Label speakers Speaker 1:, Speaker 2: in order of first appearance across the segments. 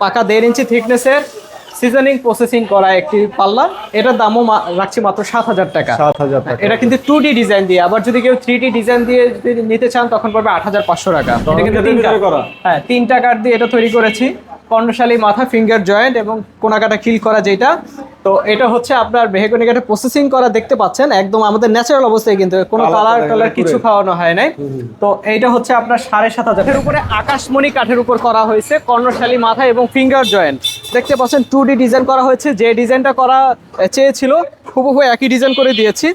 Speaker 1: পাকা দেড় ইঞ্চি থিকনেসের seasoning processing করা একটি পাল্লা। এটার দামও রাখছি মাত্র সাত হাজার টাকা।
Speaker 2: সাত হাজার টাকা।
Speaker 1: এটা কিন্তু টু ডি ডিজাইন দিয়ে। আবার যদি কেউ থ্রি ডি ডিজাইন দিয়ে যদি নিতে চান তখন পড়বে আট হাজার পাঁচশো টাকা। এটা কিন্তু কাঠ- হ্যাঁ তিন টাকার দিয়ে এটা তৈরি করেছি। কর্ণশালী মাথা ফিঙ্গার জয়েন্ট এবং কোনাকাটা কিল করা যেটা তো এটা হচ্ছে আপনার মেহগনি কাঠে প্রসেসিং করা দেখতে পাচ্ছেন একদম আমাদের ন্যাচারাল অবস্থায় কিন্তু কোনো কালার টালার কিছু খাওয়ানো হয় নাই। তো এইটা হচ্ছে আপনার সাড়ে সাত হাজার। এর উপরে আকাশমণি কাঠের উপর করা হয়েছে কর্ণশালী মাথা এবং ফিঙ্গার জয়েন্ট দেখতে পাচ্ছেন টু ডি ডিজাইন করা হয়েছে যে ডিজাইনটা করা চেয়েছিল হুবহু একই ডিজাইন করে দিয়েছি।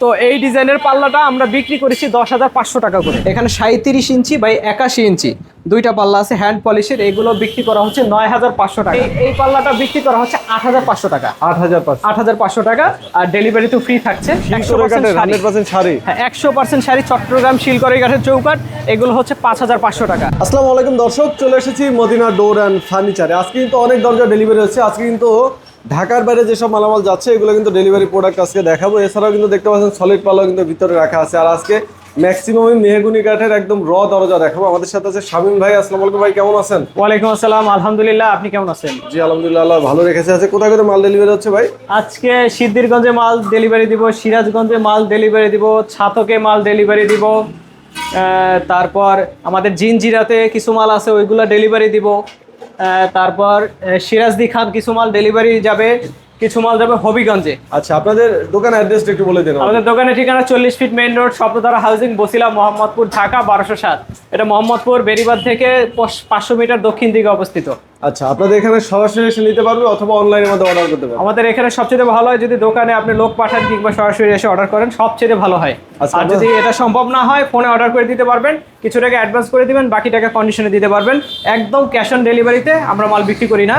Speaker 1: তো এই ডিজাইনের পাল্লাটা আমরা বিক্রি করেছি দশ হাজার পাঁচশো টাকা করে। এখানে সাঁত্রিশ ইঞ্চি বাই একাশি ইঞ্চি। দুইটা পাল্লা আছে হ্যান্ড পলিশের এগুলো বিক্রি করা হচ্ছে নয় হাজার পাঁচশো টাকা। এই- পাল্লাটা বিক্রি করা হচ্ছে আট হাজার পাঁচশো টাকা।
Speaker 2: আট হাজার
Speaker 1: আট হাজার পাঁচশো টাকা আর ডেলিভারি তো ফ্রি থাকছে। একশো পার্সেন্ট শাড়ি।
Speaker 2: পার্সেন্ট শাড়ি।
Speaker 1: হ্যাঁ একশো পার্সেন্ট শাড়ি চট্টগ্রাম শিলকরি কাঠের চৌকাট এগুলো হচ্ছে পাঁচ হাজার পাঁচশো টাকা।
Speaker 2: আসসালামু আলাইকুম দর্শক চলে এসেছি মদিনা ডোর অ্যান্ড ফার্নিচারে। আজকে কিন্তু অনেক দরজা ডেলিভারি হচ্ছে। আজকে কিন্তু ঢাকার বাইরে যেসব মালামাল যাচ্ছে এগুলো কিন্তু ডেলিভারি প্রোডাক্ট আজকে দেখাবো। এছাড়াও কিন্তু দেখতে পাচ্ছেন সলিড পাল্লা কিন্তু ভিতরে রাখা আছে। আর আজকে ম্যাক্সিমাম মেহগুনি কাঠের একদম র দরজা দেখাবো। আমাদের সাথে আছে শামীম ভাই। আসসালামু আলাইকুম ভাই কেমন আছেন?
Speaker 1: ওয়ালাইকুম আসসালাম। আলহামদুলিল্লাহ আপনি কেমন আছেন?
Speaker 2: জি আলহামদুলিল্লাহ আল্লাহ ভালো রেখেছে। আছে কোথায় কোথায় মাল ডেলিভারি হচ্ছে ভাই?
Speaker 1: আজকে সিদ্দিরগঞ্জে মাল ডেলিভারি দিব সিরাজগঞ্জে মাল ডেলিভারি দিব ছাতকে মাল ডেলিভারি দিব তারপর আমাদের জিনজিরাতে কিছু মাল আছে ওইগুলো ডেলিভারি দিব। তারপর সিরাজদি খান কিছু মাল ডেলিভারি যাবে। কিছু মাল যাবে হবিগঞ্জে।
Speaker 2: আচ্ছা আপনাদের দোকান অ্যাড্রেসটা একটু বলে দিন আমাদের।
Speaker 1: দোকানের ঠিকানা চল্লিশ feet main road Swapnodhara housing Bosila Mohammadpur Dhaka বারোশো সাত। এটা মোহাম্মদপুর বেরিবাদ থেকে পাঁচশো মিটার দক্ষিণ দিকে অবস্থিত।
Speaker 2: আচ্ছা আপনাদের এখানে সরাসরি এসে নিতে পারবে অথবা অনলাইনের মধ্যে অর্ডার করতে পারবে?
Speaker 1: আমাদের এখানে সবচেয়ে ভালো হয় যদি দোকানে আপনি লোক পাঠান কিংবা সরাসরি এসে অর্ডার করেন সবচেয়ে ভালো হয়।
Speaker 2: আচ্ছা,
Speaker 1: আর যদি এটা সম্ভব না হয় ফোনে অর্ডার করে দিতে পারবেন কিছু টাকা অ্যাডভান্স করে দিবেন বাকি টাকা কন্ডিশনে দিতে পারবেন। একদম ক্যাশ অন ডেলিভারিতে আমরা মাল বিক্রি করি না।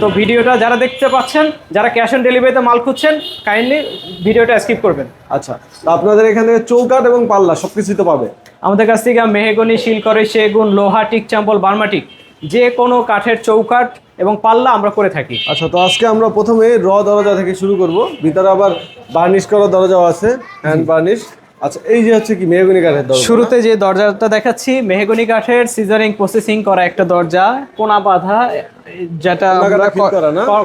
Speaker 1: তো ভিডিওটা যারা দেখতে পাচ্ছেন যারা ক্যাশ অন ডেলিভারিতে মাল খুঁজছেন কাইন্ডলি ভিডিওটা স্কিপ করবেন।
Speaker 2: আচ্ছা তো আপনাদের এখানে চৌকাট এবং পাল্লা সবকিছুই তো পাবে।
Speaker 1: আমাদের কাছ থেকে মেহগনি শিলকরে সেগুন লোহা টিক চাম্পল বার্মাটিক যে কোনো কাঠের চৌকাঠ এবং পাল্লা আমরা করে থাকি।
Speaker 2: আচ্ছা তো আজকে আমরা প্রথমে র দরজা থেকে শুরু করব ভিতরে আবার বার্নিশ করা দরজাও আছে হ্যান্ড বার্নিশ আচ্ছা এই যে হচ্ছে কি মেহগুনি কাঠের দরজা?
Speaker 1: শুরুতে যে দরজাটা দেখাচ্ছি মেহগনি কাঠের সিজারিং প্রসেসিং করা একটা দরজা কোনা বাঁধা যেটা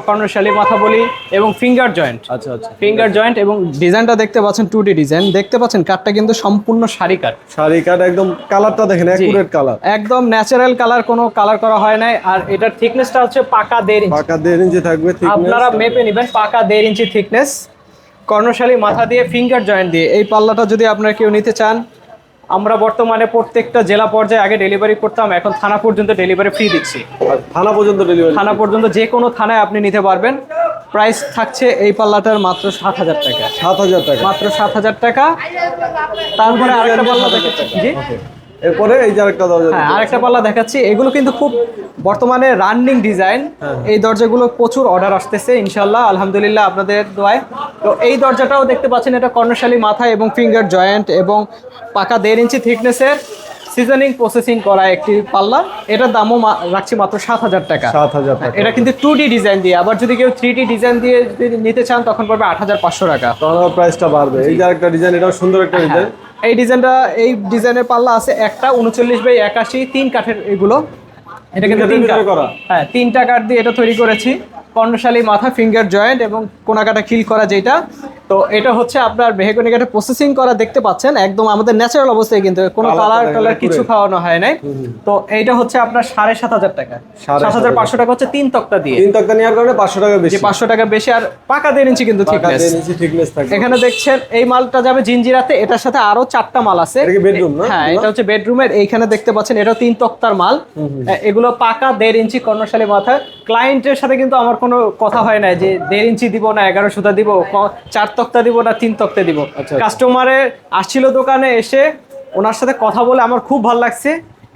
Speaker 1: কর্ণশালী মাথা বলি এবং ফিঙ্গার জয়েন্ট
Speaker 2: আচ্ছা আচ্ছা
Speaker 1: ফিঙ্গার জয়েন্ট এবং ডিজাইনটা দেখতে পাচ্ছেন টু ডি ডিজাইন দেখতে পাচ্ছেন কাঠটা কিন্তু সম্পূর্ণ শাড়ি কাঠ।
Speaker 2: শাড়ি কাঠ একদম কালারটা দেখেন অ্যাকুরেট কালার
Speaker 1: একদম ন্যাচারাল কালার কোনো কালার করা হয় নাই। আর এটার থিকনেসটা হচ্ছে পাকা দেড় ইঞ্চি
Speaker 2: পাকা দেড় ইঞ্চি থাকবে
Speaker 1: আপনারা মেপে নেবেন পাকা দেড় ইঞ্চি থিকনেস কর্ণশালী মাথা দিয়ে ফিঙ্গার জয়েন্ট দিয়ে। এই পাল্লাটা যদি আপনারা কেউ নিতে চান আমরা বর্তমানে প্রত্যেকটা জেলা পর্যায়ে আগে ডেলিভারি করতাম এখন থানা পর্যন্ত ডেলিভারি ফ্রি দিচ্ছি।
Speaker 2: থানা পর্যন্ত ডেলিভারি
Speaker 1: থানা পর্যন্ত যে কোনো থানায় আপনি নিতে পারবেন। প্রাইস থাকছে এই পাল্লাটার মাত্র সাত হাজার টাকা।
Speaker 2: সাত হাজার টাকা।
Speaker 1: মাত্র সাত হাজার টাকা। তারপরে আরেকটা পাল্লা দেখাচ্ছি জি?
Speaker 2: এরপরে এই যে আরেকটা দরজা
Speaker 1: হ্যাঁ আরেকটা পাল্লা দেখাচ্ছি। এগুলো কিন্তু খুব বর্তমানে রানিং ডিজাইন। এই দরজাগুলো প্রচুর অর্ডার আসতেছে ইনশাল্লাহ আলহামদুলিল্লাহ আপনাদের দোয়ায়। তো এই দরজাটাও দেখতে পাচ্ছেন এটা কর্ণশালী মাথা এবং ফিঙ্গার জয়েন্ট এবং পাকা দেড় ইঞ্চি থিকনেসের সিজনিং প্রসেসিং করা একটি পাল্লা। এটার দামও রাখছি মাত্র সাত হাজার টাকা।
Speaker 2: সাত হাজার টাকা।
Speaker 1: এটা কিন্তু টু ডি ডিজাইন দিয়ে আবার যদি কেউ থ্রি ডি ডিজাইন দিয়ে নিতে চান তখন পড়বে আট হাজার পাঁচশো টাকা।
Speaker 2: তখন প্রাইসটা বাড়বে। এই যে আরেকটা ডিজাইন এটাও সুন্দর একটা ডিজাইন
Speaker 1: এই ডিজাইনটা এই ডিজাইনের পাল্লা আছে একটা উনচল্লিশ বাই একাশি তিন কাঠের এগুলো। এটা কিন্তু তিন কাঠ।
Speaker 2: করা?
Speaker 1: হ্যাঁ তিনটা কাঠ দিয়ে এটা তৈরি করেছি। কর্ণশালী মাথা ফিঙ্গার জয়েন্ট এবং কোনাকাটা খিল করা যেটা। তো এটা হচ্ছে আপনার মেহগনি কাঠে প্রসেসিং করা দেখতে পাচ্ছেন। একদম আমাদের ন্যাচারাল অবস্থায় কিন্তু কোনো কালার টালার কিছু খাওয়ানো হয় নাই। তো এইটা হচ্ছে আপনার সাড়ে সাত হাজার টাকা। সাত হাজার পাঁচশো টাকা হচ্ছে তিন তক্তা দিয়ে।
Speaker 2: তিন তক্তা নেওয়ার কারণে পাঁচশো টাকা বেশি।
Speaker 1: পাঁচশো টাকা বেশি আর পাকা দেড় ইঞ্চি কিন্তু
Speaker 2: thickness থাকবে।
Speaker 1: এখানে দেখছেন এই মালটা যাবে জিঞ্জিরাতে এটার সাথে আরও চারটা মাল আছে।
Speaker 2: এটা কি bedroom না?
Speaker 1: হ্যাঁ এটা হচ্ছে বেডরুমের এইখানে দেখতে পাচ্ছেন এটা তিন তক্তার মাল। এগুলো পাকা দেড় ইঞ্চি কর্ণশালী মাথা ক্লায়েন্টের সাথে কিন্তু আমার কোনো কথা হয় না যে দেড় ইঞ্চি দিব না এগারো সুতা দিব চার তক্তা দিব না তিন তক্তা দিব।
Speaker 2: আচ্ছা।
Speaker 1: কাস্টমারে আসছিল দোকানে এসে ওনার সাথে কথা বলে আমার খুব ভালো লাগছে।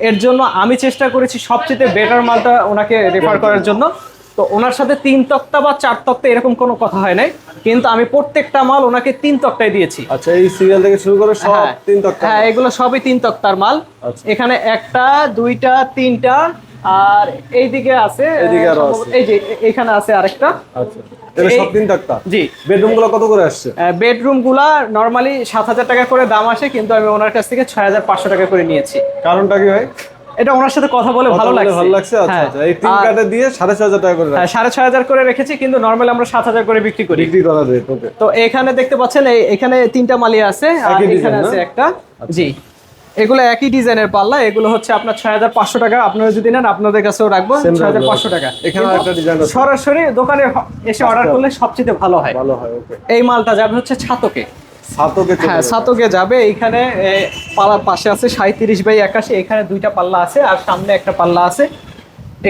Speaker 1: এর জন্য আমি চেষ্টা করেছি সবচেয়ে বেটার মালটা ওনাকে রেফার করার জন্য। তো ওনার সাথে তিন তক্তা বা চার তক্তা এরকম কোনো কথা হয় নাই। কিন্তু আমি প্রত্যেকটা মাল ওনাকে তিন তক্তায় দিয়েছি।
Speaker 2: আচ্ছা এই সিরিয়াল থেকে শুরু করে সব
Speaker 1: হ্যাঁ।
Speaker 2: তিন তক্তা।
Speaker 1: হ্যাঁ এগুলো সবই তিন তক্তার মাল।
Speaker 2: আচ্ছা।
Speaker 1: এখানে একটা দুইটা তিনটা আর এইদিকে আছে
Speaker 2: এইদিকে আরও আছে।
Speaker 1: এই যে এখানে আছে আরেকটা।
Speaker 2: আচ্ছা। এটা সব তিন তক্তা
Speaker 1: জি।
Speaker 2: বেডরুমগুলো কত করে আসছে?
Speaker 1: বেডরুমগুলা নর্মালি সাত হাজার টাকা করে দাম আসে কিন্তু আমি ওনার কাছ থেকে ছয় হাজার পাঁচশো টাকা করে নিয়েছি।
Speaker 2: কারণটা কি ভাই?
Speaker 1: এটা ওনার সাথে কথা বলে ভালো লাগছে।
Speaker 2: ভালো লাগছে আচ্ছা
Speaker 1: হ্যাঁ।
Speaker 2: আচ্ছা। এই তিন কাটে দিয়ে সাড়ে ছয় হাজার টাকা করে
Speaker 1: হ্যাঁ, সাড়ে ছয় হাজার করে রেখেছি কিন্তু নর্মালি আমরা সাত হাজার করে বিক্রি করি।
Speaker 2: বিক্রি করা ওকে
Speaker 1: তো এখানে দেখতে পাচ্ছেন এই এখানে তিনটা মালি আছে আর এখানে আছে
Speaker 2: আচ্ছা।
Speaker 1: একটা জি। এগুলো একই ডিজাইনের পাল্লা এগুলো হচ্ছে আপনার ছয় হাজার পাঁচশো টাকা। আপনারা যদি নেন আপনাদের কাছেও রাখব। ছয় হাজার পাঁচশো টাকা।
Speaker 2: আছে।
Speaker 1: সরাসরি দোকানে এসে অর্ডার করলে সবচেয়ে ভালো হয়।
Speaker 2: ভালো হয়
Speaker 1: এই মালটা যাবে হচ্ছে ছাতকে।
Speaker 2: সাতকে
Speaker 1: হ্যাঁ। সাতকে যাবে। এইখানে এ, পাল্লার পাশে আছে সাঁত্রিশ বাই একাশি। এখানে দুইটা পাল্লা আছে আর সামনে একটা পাল্লা আছে।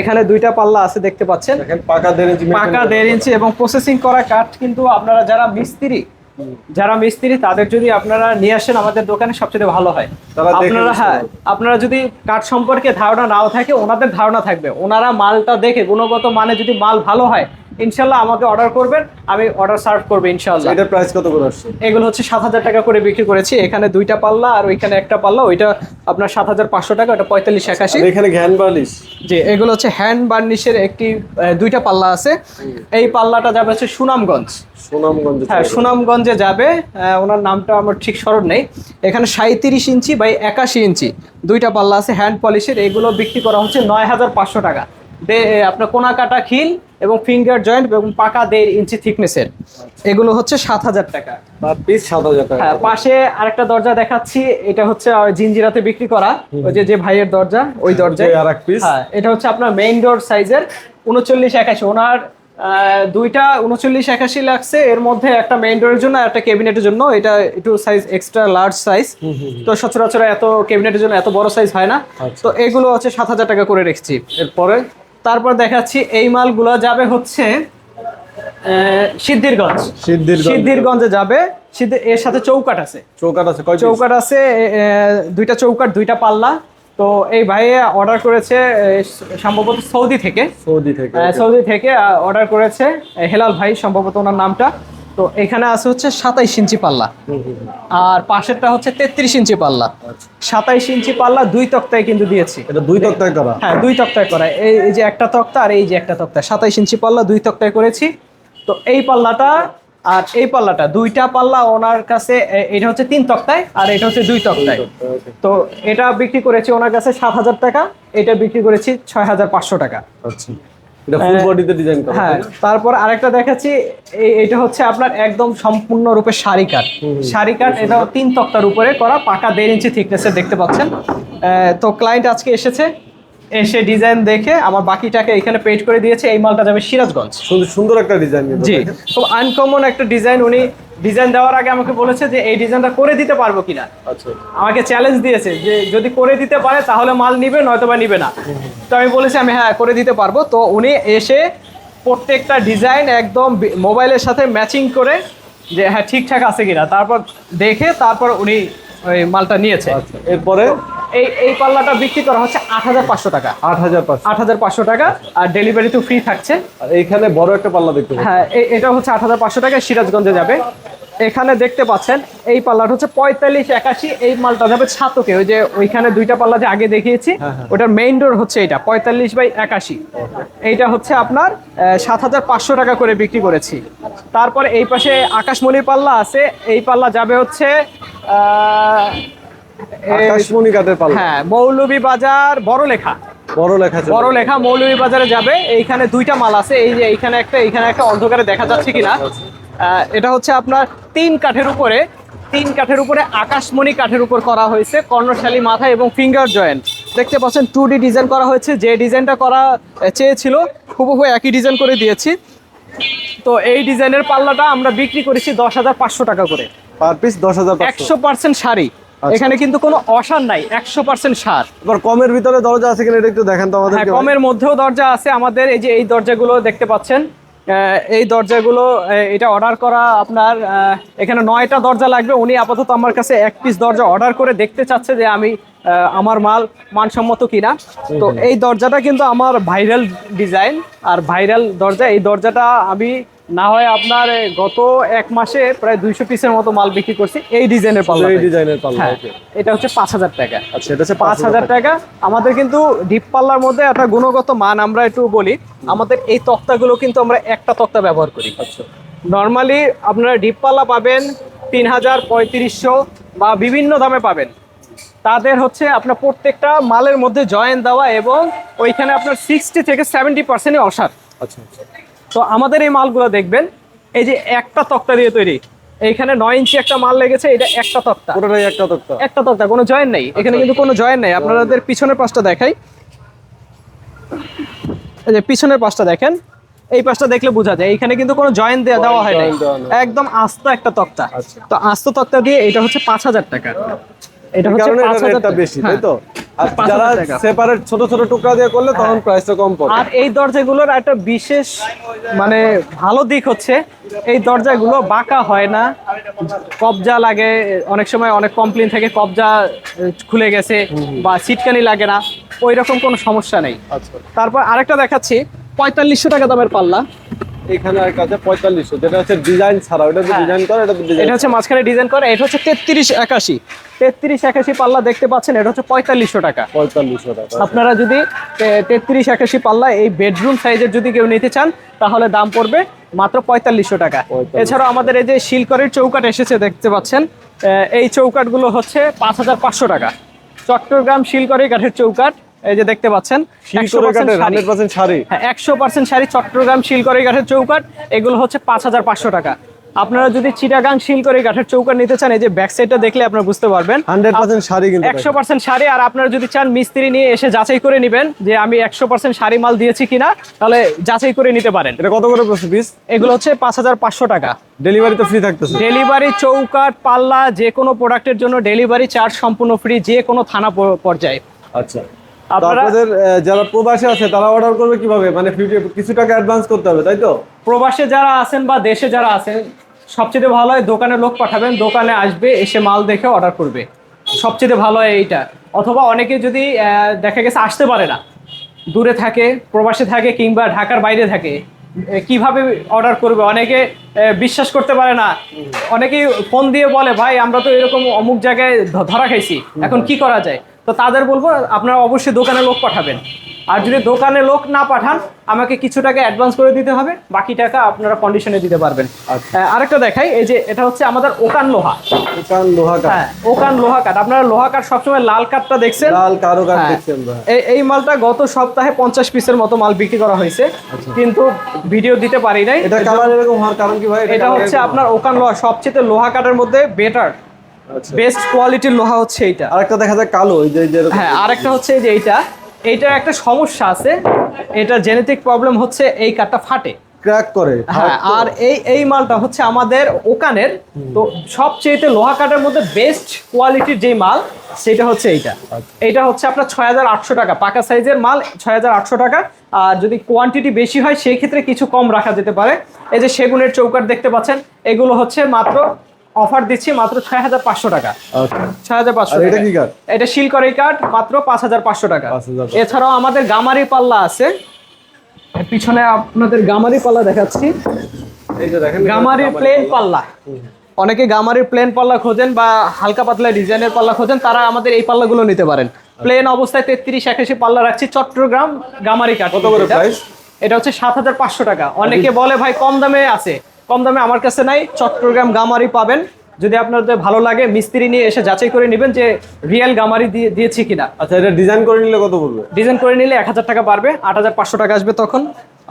Speaker 1: এখানে দুইটা পাল্লা আছে দেখতে পাচ্ছেন।
Speaker 2: পাকা দেড় ইঞ্চি
Speaker 1: পাকা দেড় ইঞ্চি এবং প্রসেসিং করা কাঠ। কিন্তু আপনারা যারা মিস্ত্রি যারা মিস্ত্রি তাদের যদি আপনারা নিয়ে আসেন আমাদের দোকানে সবচেয়ে ভালো হয়। আপনারা হ্যাঁ আপনারা যদি কাঠ সম্পর্কে ধারণা নাও থাকে ওনাদের ধারণা থাকবে। ওনারা মালটা দেখে গুণগত মানে যদি মাল ভালো হয় ইনশাল্লাহ আমাকে অর্ডার করবেন আমি অর্ডার সার্ভ করব ইনশাল্লাহ।
Speaker 2: এটার প্রাইস কত করে আসছে?
Speaker 1: এগুলো হচ্ছে সাত হাজার টাকা করে বিক্রি করেছি এখানে দুইটা পাল্লা আর ওইখানে একটা পাল্লা ওইটা আপনার সাত হাজার পাঁচশো টাকা ওটা পঁয়তাল্লিশ একাশি।
Speaker 2: এখানে ঘ্যান বালিশ
Speaker 1: যে এগুলো হচ্ছে হ্যান্ড বার্নিশের একটি দুইটা পাল্লা আছে। এই পাল্লাটা যাবে হচ্ছে সুনামগঞ্জ।
Speaker 2: সুনামগঞ্জ
Speaker 1: হ্যাঁ সুনামগঞ্জে যাবে ওনার নামটা আমার ঠিক স্মরণ নেই। এখানে সাঁত্রিশ ইঞ্চি বাই একাশি ইঞ্চি দুইটা পাল্লা আছে হ্যান্ড পলিশের এগুলো বিক্রি করা হচ্ছে নয় হাজার পাঁচশো টাকা। আপনার কোনা কাটা খিল এবং ফিঙ্গার জয়েন্ট এবং পাকা দেড় ইঞ্চি থিকনেসের এগুলো হচ্ছে সাত হাজার টাকা।
Speaker 2: পিস সাত হাজার টাকা।
Speaker 1: হ্যাঁ পাশে আরেকটা দরজা দেখাচ্ছি। এটা হচ্ছে জিঞ্জিরাতে বিক্রি করা। ওই যে যে ভাইয়ের দরজা ওই দরজায়।
Speaker 2: আর এক পিস
Speaker 1: হ্যাঁ এটা হচ্ছে আপনার মেইন ডোর সাইজের উনচল্লিশ একাশি। ওনার দুইটা উনচল্লিশ একাশি লাগছে। এর মধ্যে একটা মেইন ডোরের জন্য একটা ক্যাবিনেটের জন্য। এটা একটু সাইজ এক্সট্রা লার্জ সাইজ তো সচরাচর এত ক্যাবিনেটের জন্য এত বড় সাইজ হয় না।
Speaker 2: আচ্ছা।
Speaker 1: তো এগুলো হচ্ছে সাত হাজার টাকা করে রেখেছি।
Speaker 2: এরপরে?
Speaker 1: তারপর দেখাচ্ছি এই মালগুলো যাবে হচ্ছে সিদ্ধিরগঞ্জ। সিদ্ধিরগঞ্জে। যাবে এর সাথে চৌকাট আছে।
Speaker 2: চৌকাট আছে
Speaker 1: চৌকাট আছে দুইটা চৌকাট দুইটা পাল্লা। তো এই ভাই অর্ডার করেছে সম্ভবত সৌদি থেকে।
Speaker 2: সৌদি থেকে
Speaker 1: সৌদি থেকে অর্ডার করেছে হেলাল ভাই সম্ভবত ওনার নামটা। তো এখানে আছে হচ্ছে সাতাইশ ইঞ্চি পাল্লা। আর পাশেরটা হচ্ছে তেত্রিশ ইঞ্চি পাল্লা। সাতাইশ ইঞ্চি পাল্লা দুই তক্তায় কিন্তু দিয়েছি।
Speaker 2: এটা দুই তক্তায় করা?
Speaker 1: হ্যাঁ দুই তক্তায় করা। এই এই যে একটা তক্তা আর এই যে একটা তক্তা। সাতাইশ ইঞ্চি পাল্লা দুই তক্তায় করেছি। তো এই পাল্লাটা আর এই পাল্লাটা দুইটা পাল্লা ওনার কাছে এটা হচ্ছে তিন তক্তায় আর এটা হচ্ছে দুই তক্তায়। তো এটা বিক্রি করেছি ওনার কাছে সাত হাজার টাকা এটা বিক্রি করেছি ছয় হাজার পাঁচশো টাকা।
Speaker 2: আচ্ছা। এটা ফুল বডিতে ডিজাইন করা
Speaker 1: হ্যাঁ তারপর আরেকটা দেখাচ্ছি এটা হচ্ছে আপনার একদম সম্পূর্ণরূপে শাড়ি কাঠ শাড়ি কাঠ এটা তিন তক্তার উপরে করা পাকা দেড় ইঞ্চি থিকনেসের দেখতে পাচ্ছেন। তো ক্লায়েন্ট আজকে এসেছে এসে ডিজাইন দেখে আমার বাকিটাকে এখানে পেড করে দিয়েছে এই মালটা যাবে সিরাজগঞ্জ।
Speaker 2: সুন্দর সুন্দর একটা ডিজাইন
Speaker 1: জি খুব আনকমন একটা ডিজাইন উনি ডিজাইন দেওয়ার আগে আমাকে বলেছে যে এই ডিজাইনটা করে দিতে পারব কিনা।
Speaker 2: আচ্ছা।
Speaker 1: আমাকে চ্যালেঞ্জ দিয়েছে যে যদি করে দিতে পারে তাহলে মাল নিবে নয়তো বা নিবে না। তো আমি বলেছি আমি হ্যাঁ করে দিতে পারব। তো উনি এসে প্রত্যেকটা ডিজাইন একদম মোবাইলের সাথে ম্যাচিং করে যে হ্যাঁ ঠিকঠাক আছে কিনা। তারপর দেখে তারপর উনি ওই মালটা নিয়েছে।
Speaker 2: আচ্ছা এরপরে?
Speaker 1: এই এই পাল্লাটা বিক্রি করা হচ্ছে আট হাজার পাঁচশো টাকা।
Speaker 2: আট হাজার
Speaker 1: আট হাজার পাঁচশো টাকা। আর ডেলিভারি তো ফ্রি থাকছে।
Speaker 2: আর এইখানে বড় একটা পাল্লা দেখতে
Speaker 1: হ্যাঁ এটা হচ্ছে আট হাজার পাঁচশো টাকা সিরাজগঞ্জে যাবে। এখানে দেখতে পাচ্ছেন এই পাল্লাটা হচ্ছে পঁয়তাল্লিশ একাশি এই মালটা যাবে ছাতকে। ওই যে ওইখানে দুইটা পাল্লা যে আগে দেখিয়েছি
Speaker 2: হ্যাঁ, হ্যাঁ।
Speaker 1: ওটার মেইন ডোর হচ্ছে এটা পঁয়তাল্লিশ বাই একাশি। এইটা হচ্ছে আপনার সাত হাজার পাঁচশো টাকা করে বিক্রি করেছি। তারপরে এই পাশে আকাশমণির পাল্লা আছে এই পাল্লা যাবে হচ্ছে
Speaker 2: আকাশমণি কাঠের পাল্লা।
Speaker 1: হ্যাঁ মৌলভী বাজার বড় লেখা
Speaker 2: বড় লেখা
Speaker 1: বড় লেখা মৌলভী বাজারে যাবে এইখানে দুইটা মাল আছে এই যে এইখানে একটা এইখানে একটা অন্ধকারে দেখা যাচ্ছে কিনা। আহ, এটা হচ্ছে আপনার তিন কাঠের উপরে তিন কাঠের উপরে আকাশমণি কাঠের উপর করা হয়েছে কর্ণশালী মাথা এবং ফিঙ্গার জয়েন্ট। দেখতে পাচ্ছেন টু ডি ডিজাইন করা হয়েছে যে ডিজাইনটা করা চেয়েছিল হুবহু একই ডিজাইন করে দিয়েছি। তো এই ডিজাইনের পাল্লাটা আমরা বিক্রি করেছি দশ হাজার পাঁচশো টাকা করে।
Speaker 2: পার পিস দশ হাজার
Speaker 1: একশো পার্সেন্ট শাড়ি। এখানে কিন্তু কোনো অসার নাই একশো পার্সেন্ট সার।
Speaker 2: এবার কমের ভিতরে দরজা আছে কিনা এটা একটু দেখান তো
Speaker 1: হ্যাঁ
Speaker 2: আমাদেরকে
Speaker 1: কমের মধ্যেও দরজা আছে। আমাদের এই যে এই দরজাগুলো দেখতে পাচ্ছেন এই দরজাগুলো এটা অর্ডার করা আপনার এখানে নয়টা দরজা লাগবে। উনি আপাতত আমার কাছে এক পিস দরজা অর্ডার করে দেখতে চাচ্ছে যে আমি আমার মাল মানসম্মত কিনা। তো এই দরজাটা কিন্তু আমার ভাইরাল ডিজাইন আর ভাইরাল দরজা এই দরজাটা আমি না হয় আপনার গত এক মাসে প্রায় দুইশো পিসের মতো মাল বিক্রি করছি এই ডিজাইনের পাল্লা
Speaker 2: এই ডিজাইনের পাল্লা
Speaker 1: হ্যাঁ এটা হচ্ছে পাঁচ হাজার টাকা।
Speaker 2: আচ্ছা এটা হচ্ছে
Speaker 1: পাঁচ হাজার টাকা। আমাদের কিন্তু ডিপ পাল্লার মধ্যে একটা গুণগত মান আমরা একটু বলি আমাদের এই তক্তাগুলো কিন্তু আমরা একটা তক্তা ব্যবহার করি।
Speaker 2: আচ্ছা।
Speaker 1: নর্মালি আপনারা ডিপ পাল্লা পাবেন তিন হাজার পঁয়ত্রিশশো বা বিভিন্ন দামে পাবেন। তাদের হচ্ছে আপনার প্রত্যেকটা মালের মধ্যে জয়েন দেওয়া এবং ওইখানে আপনার সিক্সটি থেকে সেভেন্টি পার্সেন্টই অসার।
Speaker 2: আচ্ছা আচ্ছা।
Speaker 1: তো আমাদের এই মালগুলো দেখবেন এই যে একটা তক্তা দিয়ে তৈরি। এইখানে নয় ইঞ্চি একটা মাল লেগেছে এটা একটা তক্তা।
Speaker 2: পুরোটাই একটা তক্তা।
Speaker 1: একটা তক্তা কোনো জয়েন নেই। এখানে কিন্তু কোনো জয়েন নেই। আপনাদের পিছনের পাশটা দেখাই। এই যে পিছনের পাশটা দেখেন এই পাশটা দেখলে বোঝা যায় এখানে কিন্তু কোনো জয়েন দেওয়া দেওয়া হয় নাই। একদম আস্ত একটা তক্তা।
Speaker 2: আচ্ছা।
Speaker 1: তো আস্ত তক্তা দিয়ে এটা হচ্ছে পাঁচ হাজার টাকা। এটা হচ্ছে পাঁচ হাজার টাকা।
Speaker 2: বেশি তাই
Speaker 1: হ্যাঁ।
Speaker 2: তো? আর যারা সেপারেট ছোট ছোট টুকরা দিয়ে করলে তখন প্রাইসটা কম পড়ে।
Speaker 1: আর এই দরজাগুলোর একটা বিশেষ মানে ভালো দিক হচ্ছে এই দরজাগুলো বাঁকা হয় না। কবজা লাগে অনেক সময় অনেক কমপ্লেন থাকে কবজা খুলে গেছে বা সিটকানি লাগে না ওই রকম কোনো সমস্যা নেই।
Speaker 2: আচ্ছা।
Speaker 1: তারপর আরেকটা দেখাচ্ছি পঁয়তাল্লিশশো টাকা দামের পাল্লা।
Speaker 2: এখানে আর কাছে পঁয়তাল্লিশশো যেটা হচ্ছে ডিজাইন ছাড়া ওটা
Speaker 1: হ্যাঁ।
Speaker 2: ডিজাইন করে এটা ডিজাইন
Speaker 1: এটা হচ্ছে মাঝখানে ডিজাইন করা এটা হচ্ছে তেত্রিশ একাশি। তেত্রিশ একাশি পাল্লা দেখতে পাচ্ছেন এটা হচ্ছে পঁয়তাল্লিশশো টাকা।
Speaker 2: পঁয়তাল্লিশশো টাকা
Speaker 1: আপনারা যদি তেত্রিশ একাশি পাল্লা এই বেডরুম সাইজের যদি কেউ নিতে চান তাহলে দাম পড়বে মাত্র পঁয়তাল্লিশশো টাকা।
Speaker 2: 45
Speaker 1: এছাড়াও আমাদের এই যে শিলকরের চৌকাট এসেছে দেখতে পাচ্ছেন এই চৌকাটগুলো হচ্ছে পাঁচ হাজার পাঁচশো টাকা। চট্টগ্রাম শিলকরি কাঠের চৌকাট এই যে দেখতে পাচ্ছেন একশো পার্সেন্ট
Speaker 2: শাড়ি।
Speaker 1: হ্যাঁ একশো পার্সেন্ট শাড়ি চট্টগ্রাম শিলকরি কাঠের চৌকাট এগুলো হচ্ছে পাঁচ হাজার পাঁচশো টাকা। আপনারা যদি চিটাগাং শিলকরি কাঠের চৌকা নিতে চান এই যে ব্যাক সাইডটা দেখলে আপনারা বুঝতে পারবেন।
Speaker 2: হান্ড্রেড পার্সেন্ট শাড়ি কিন্তু
Speaker 1: একশো পার্সেন্ট শাড়ি আর আপনারা যদি চান মিস্ত্রি নিয়ে এসে যাচাই করে নেবেন যে আমি একশো পার্সেন্ট শাড়ি মাল দিয়েছি কিনা তাহলে যাচাই করে নিতে পারেন।
Speaker 2: এটা কত করে পড়ছে পিস?
Speaker 1: এগুলো হচ্ছে পাঁচ হাজার পাঁচশো টাকা।
Speaker 2: ডেলিভারি তো ফ্রি থাকতেছে।
Speaker 1: ডেলিভারি চৌকাট পাল্লা যে কোনো প্রোডাক্টের জন্য ডেলিভারি চার্জ সম্পূর্ণ ফ্রি যে কোনো থানা পর্যায়ে।
Speaker 2: আচ্ছা। আপনাদের যারা প্রবাসী আছে তারা অর্ডার করবে কীভাবে? মানে কিছু টাকা অ্যাডভান্স করতে হবে তাই তো?
Speaker 1: প্রবাসে যারা আছেন বা দেশে যারা আছেন সবচেয়ে ভালো হয় দোকানে লোক পাঠাবেন দোকানে আসবে এসে মাল দেখে অর্ডার করবে। সবচেয়ে ভালো হয় এইটা। অথবা অনেকে যদি দেখা গেছে আসতে পারে না দূরে থাকে প্রবাসে থাকে কিংবা ঢাকার বাইরে থাকে কীভাবে অর্ডার করবে? অনেকে বিশ্বাস করতে পারে না। অনেকেই ফোন দিয়ে বলে ভাই আমরা তো এরকম অমুক জায়গায় ধরা খাইছি এখন কি করা যায়? তো তাদের বলব আপনারা অবশ্যই দোকানে লোক পাঠাবেন। আর যদি দোকানে লোক না পাঠান আমাকে কিছু টাকা অ্যাডভান্স করে দিতে হবে বাকি টাকা আপনারা কন্ডিশনে দিতে পারবেন।
Speaker 2: আচ্ছা।
Speaker 1: আরেকটা দেখাই এই যে এটা হচ্ছে আমাদের ওকান লোহা।
Speaker 2: ওকান লোহা কাঠ
Speaker 1: হ্যাঁ ওকান লোহা কাঠ আপনারা লোহা কাঠ সবসময় লাল কাঠটা দেখছেন?
Speaker 2: লাল কারও কাঠ
Speaker 1: হ্যাঁ।
Speaker 2: দেখছেন
Speaker 1: এই- মালটা গত সপ্তাহে পঞ্চাশ পিসের মতো মাল বিক্রি করা হয়েছে। কিন্তু ভিডিও দিতে পারি নাই।
Speaker 2: এটা কালার এরকম হওয়ার কারণ কি ভাই?
Speaker 1: এটা হচ্ছে আপনার ওকান লোহা। সবচেয়ে লোহা কাঠের মধ্যে বেটার
Speaker 2: আচ্ছা
Speaker 1: বেস্ট কোয়ালিটির লোহা হচ্ছে এইটা।
Speaker 2: আরেকটা দেখা যায় কালো এই যে
Speaker 1: হ্যাঁ আরেকটা হচ্ছে এই যে এইটা। এইটার একটা সমস্যা আছে এটা জেনেটিক প্রবলেম হচ্ছে এই কাঠটা ফাটে।
Speaker 2: ক্র্যাক করে
Speaker 1: হ্যাঁ আর এই এই মালটা হচ্ছে আমাদের ওকানের। তো সবচেয়েতে লোহা কাঠের মধ্যে বেস্ট কোয়ালিটির যেই মাল সেটা হচ্ছে এইটা। এইটা হচ্ছে আপনার ছয় হাজার আটশো টাকা। পাকা সাইজের মাল ছয় হাজার আটশো টাকা। আর যদি কোয়ান্টিটি বেশি হয় সেই ক্ষেত্রে কিছু কম রাখা যেতে পারে। এই যে সেগুনের চৌকাট দেখতে পাচ্ছেন এগুলো হচ্ছে মাত্র অফার দিচ্ছি মাত্র ছয় হাজার পাঁচশো টাকা।
Speaker 2: আচ্ছা।
Speaker 1: ছয় হাজার পাঁচশো
Speaker 2: এটা কি কাঠ?
Speaker 1: এটা শিলকরি কাঠ মাত্র পাঁচ হাজার পাঁচশো টাকা। এছাড়াও আমাদের গামারি পাল্লা আছে। পিছনে আপনাদের গামারি পাল্লা দেখাচ্ছি। গামারির প্লেন পাল্লা। অনেকে গামারির প্লেন পাল্লা খোঁজেন বা হালকা পাতলা ডিজাইনের পাল্লা খোঁজেন তারা আমাদের এই পাল্লাগুলো নিতে পারেন। প্লেন অবস্থায় তেত্রিশ একাশি পাল্লা রাখছি। চট্টগ্রাম গামারি কাঠ
Speaker 2: কত।
Speaker 1: এটা। হচ্ছে সাত হাজার পাঁচশো টাকা। অনেকে বলে ভাই কম দামে আছে। কম দামে আমার কাছে নাই চট্টগ্রাম গামারি পাবেন। যদি আপনাদের ভালো লাগে মিস্ত্রি নিয়ে এসে যাচাই করে নেবেন যে রিয়েল গামারি দিয়ে দিয়েছি কিনা।
Speaker 2: আচ্ছা এটা ডিজাইন করে নিলে কত বলবে
Speaker 1: ডিজাইন করে নিলে এক হাজার টাকা বাড়বে আট হাজার পাঁচশো টাকা আসবে তখন।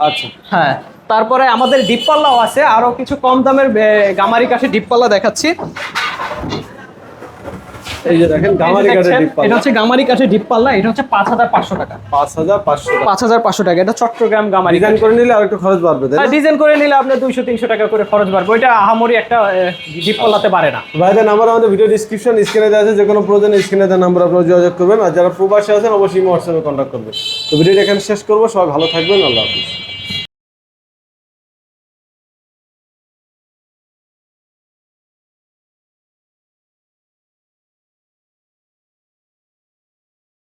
Speaker 2: আচ্ছা।
Speaker 1: হ্যাঁ তারপরে আমাদের ডিপপাল্লাও আছে আরও কিছু কম দামের গামারি কাঠে ডিপপাল্লা দেখাচ্ছি।
Speaker 2: এই যে দেখেন গামারি কাঠের
Speaker 1: দেখছেন,
Speaker 2: ডিপ
Speaker 1: এটা হচ্ছে গামারি কাঠে ডিপ পাল্লা এটা হচ্ছে পাঁচ হাজার পাঁচশো টাকা। এটা চট্টগ্রাম গামারি
Speaker 2: ডিজাইন করে নিলে আর একটু খরচ বাড়বে তাই
Speaker 1: ডিজাইন করে নিলে আপনার দুইশো তিনশো টাকা করে খরচ বাড়বে। ওইটা আহামরি একটা ডিপ পাল্লাতে পারে না।
Speaker 2: আমাদের ভিডিও ডিসক্রিপশন স্ক্রিনে দেওয়া আছে যে কোনো প্রয়োজনে স্ক্রিনে দেওয়া নাম্বার আপনারা যোগাযোগ করবেন। আর যারা প্রবাসী আছেন অবশ্যই হোয়াটসঅ্যাপে কন্ট্যাক্ট করবেন। তো ভিডিওটা এখানে শেষ করব। সবাই ভালো থাকবেন। আল্লাহ হাফিজ।